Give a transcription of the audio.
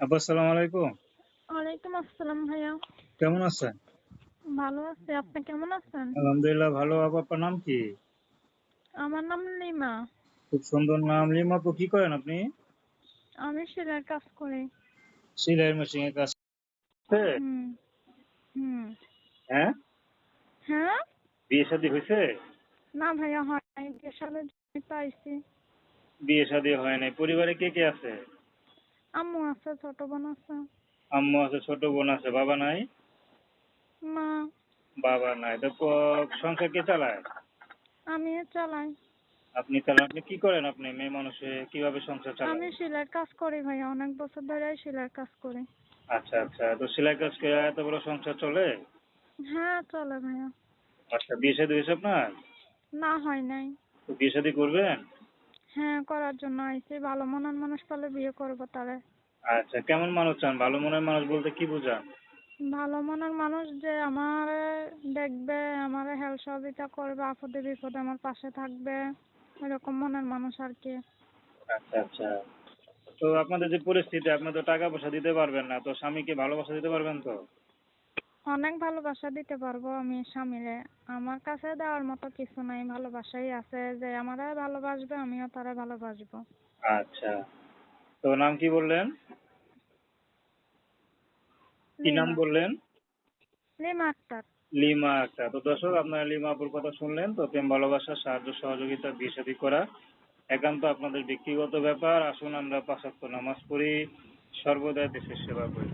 আপু আসসালামু আলাইকুম। ওয়ালাইকুম আসসালাম ভাইয়া। কেমন আছেন? ভালো আছি আপনি কেমন আছেন? আলহামদুলিল্লাহ ভালো। আপু আপনার নাম কি? আমার নাম লিমা। খুব সুন্দর নাম। লিমা আপু কি করেন আপনি? আমি সেলাইয়ের কাজ করি। সিলাই মেশিন এর কাজ? হুম হুম। হ্যাঁ? হ্যাঁ? বিয়ে শাদী হয়েছে? না ভাইয়া হয় নাই। বিয়ে পাইছি বিয়ে শাদী হয় নাই। পরিবারে কে কে আছে? আম্মু আছে ছোট বোন আছে। আম্মু আছে ছোট বোন আছে বাবা নাই? মা বাবা নাই। তো সংসার কে চালায়? আমি চালাই। আপনি চালান। আপনি কি করেন আপনি মেয়ে মানুষে? কীভাবে সংসার চালান? আমি সেলাইয়ের কাজ করি ভাইয়া অনেক বছর ধরে সেলাইয়ের কাজ করি। আচ্ছা আচ্ছা। তো সেলাই কাজ করে এত বড় সংসার চলে? হ্যাঁ চলে ভাইয়া। আচ্ছা বিয়ে শাদী হয়েছে আপনার? না হয় নাই। তো বিয়ে শাদী করবেন? হ্যাঁ করার জন্য আইছি। ভালো মনের মানুষ পেলে বিয়ে করব তাহলে আচ্ছা কেমন মানুষ চান? ভালো মনের মানুষ বলতে কি বোঝান? ভালো মনের মানুষ যে আমার দেখবে আমার হেল্প সহযোগিতা করবে আপদে বিপদে আমার পাশে থাকবে এরকম মনের মানুষ আর কি। আচ্ছা আচ্ছা। তো আপনাদের যে পরিস্থিতি আপনি তো টাকা পয়সা দিতে পারবেন না তো স্বামীকে ভালোবাসা দিতে পারবেন তো? অনেক ভালোবাসা দিতে পারব আমি স্বামীরে। আমার কাছে দেওয়ার মতো কিছু নাই ভালোবাসাই আছে যে আমারে ভালোবাসবে আমিও তারে ভালোবাসবো। আচ্ছা। তো নাম কি বললেন? কি নাম বললেন? লিমা আক্তার। লিমা আক্তার। তো দর্শক আপনারা লিমা আপুর কথা শুনলেন তো প্রেম ভালোবাসা সাহায্য সহযোগিতা বিয়ে শাদী করা একান্ত আপনাদের ব্যক্তিগত ব্যাপার। আসুন আমরা পাঁচ নামাজ পড়ি সর্বদা দেশের সেবা করি।